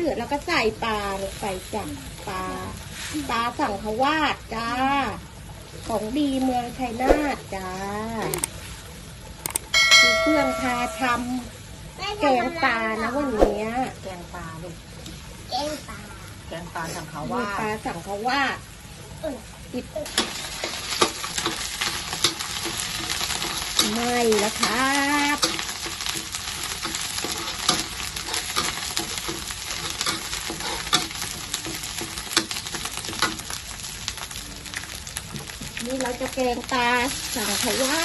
ดือดแล้วก็ใส่ปลาลงไปจ้ะปลาปลาสั่งเขาวาดจ้า ของดีเมืองชัยนาทจ้ามีเครื่องทาทำแกงปลานะวันเนี้ยแกงปลาลูกแกงปลาแกงปลาสั่งเขามีว่าปลาสั่งเขาวาดอิบไม่แล้วครับ นี่เราจะแกงปลาสั่งขาว่า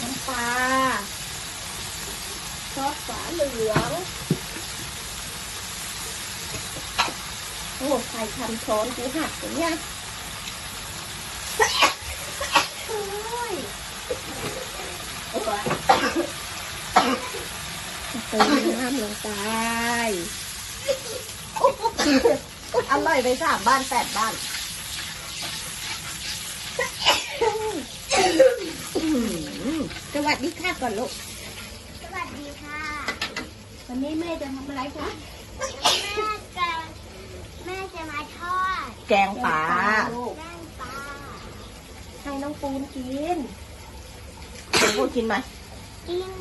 น้ำปลาซอสฝาเหลืองโอ้ใส่ทำช้อนกูหักอย่างเนี้ยโอ้ยโอ้ย เติมน้ำลงไปอร่อยไปสามบ้านแปดบ้านสวัสดีค่ะก่อนลูก สวัสดีค่ะ วันนี้แม่จะทำอะไรคะแม่จะแม่จะมาทอด แกงปลาลูกแกงปลาให้น้องปูนกินคุณพูดกินไหมกิน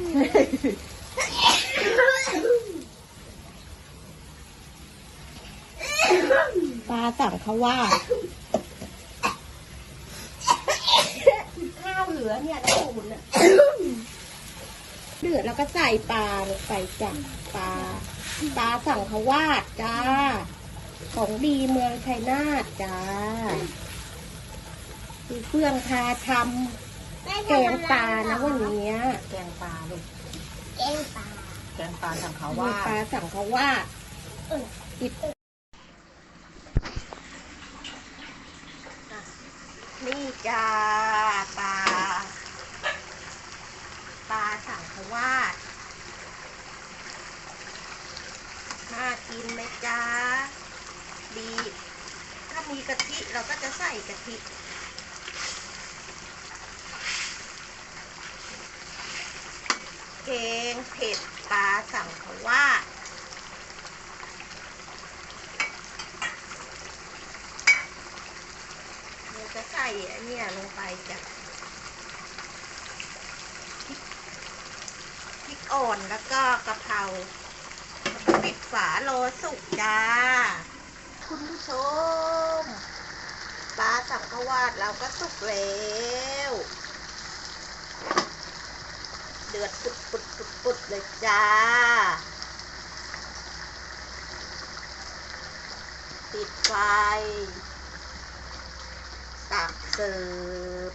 ปลาสั่งเขาว่าข้าวเหลือเนี่ยน้องปูนอะเดือดแล้วก็ใส่ปลาลงไปจ้ะปลาปลาสั่งเขาวาดจ้า ของดีเมืองชัยนาทจ้ามีเครื่องทาทแม่ำแกจะงปลานะวันเนี้ยแกงปลาลูกแกงปลา แกงปลาสั่งเขาว่าปลาสั่งเขาวาอิบนี่จ้าปลาปลาสั่งเขาวาดน่ากินไหมจ้าดีถ้ามีกะทิเราก็จะใส่กะทิแกงเผ็ด ปลาสั่งเขาวาเราจะใส่อันเนี้ยลงไปจ้ะพริกพริกอ่อนแล้วก็กะเพราปิดฝาโลสุกจ้า คุณผู้ชม ปลาสังขวาดเราก็สุกแล้ว เดือดปุดปุดปุดปุดเลย จ้า ปิดไฟตักเสิร์ฟ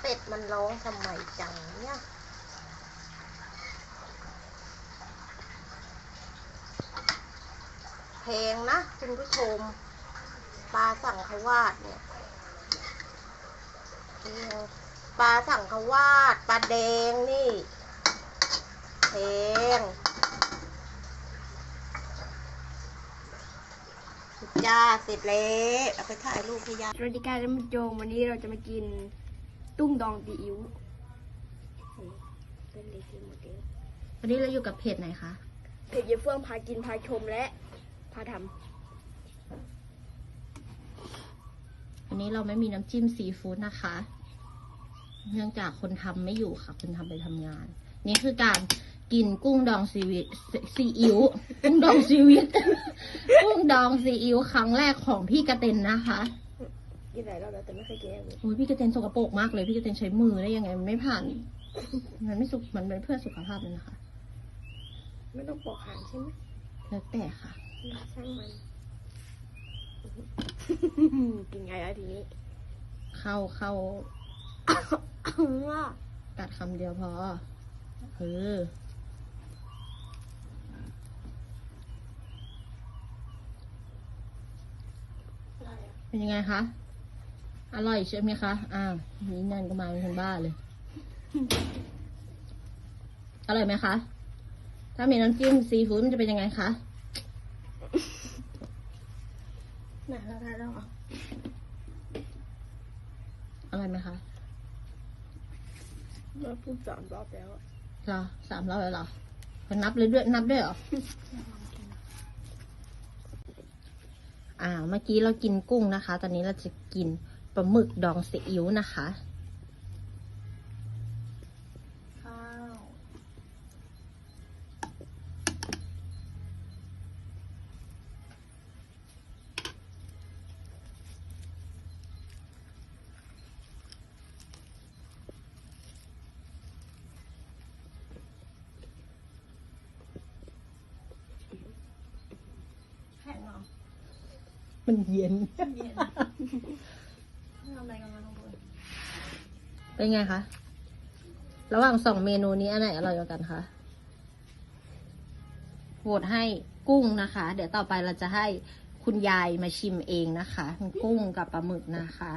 เป็ดมันร้องทำไมจังเนี่ยแพงนะคุณผู้ชมปลาสั่งขวาดเนี่ยนี่ป ลาสั่งเขาวาดปลาแดงนี่แพงจ้าเสร็จแล้วเอาไปถ่ายรูปให้ยาสวัสดีค่ะท่านผู้ชมวันนี้เราจะมากินตุ้งดองซีอิ๊ววันนี้เราอยู่กับเพจไหนคะ เพจเยเฟื่องพากินพาชมและพาทวันนี้เราไม่มีน้ำจิ้มซีฟู้ดนะคะ เนื่องจากคนทำไม่อยู่ค่ะ คนทำไปทำงาน นี่คือการกินกุ้งดองซีวิตซีอิ๊วกุ้งดองซีวิตกุ้งดองซีอิ๊วครั้งแรกของพี่กระเต็นนะคะำกินหลายรอบแล้วแต่ไม่เคยกินแบบนี้โอ้ยพี่กระเต็นสกปรกมากเลยพี่กระเต็นใช้มือได้ยังไงมันไม่ผ่าน มันไม่สุขมันเป็นเพื่อสุขภาพเลยนะคะ ไม่ต้องปอกหางใช่ไหมแล้วแต่ค่ะช่างมันกินไงอะทีนี้เข้าเข้า กัดคำเดียวพอ เออ เป็นยังไงคะ อร่อยใช่ไหมคะ อ้าวนี่นั่นก็มาเป็นคนบ้าเลย อร่อยไหมคะ ถ้ามีน้ำจิ้มซีฟู้ดมันจะเป็นยังไงคะไหนเราได้แล้วเหรออร่อยไหมคะ เราพูดสามรอบแล้วอะเหรอสามรอบแล้วเหรอนับเลยด้วยนับด้วยเหรอ อ่า เมื่อกี้เรากินกุ้งนะคะ ตอนนี้เราจะกินปลาหมึกดองซีอิ๊วนะคะ ข้าว แข็งเหรอ มันเย็น เย็นทำอะไรกันมาทุกคนเป็นไงคะ ระหว่างสองเมนูนี้อันไหนอร่อยกว่ากันคะ โหวตให้กุ้งนะคะ เดี๋ยวต่อไปเราจะให้คุณยายมาชิมเองนะคะ กุ้งกับปลาหมึกนะคะ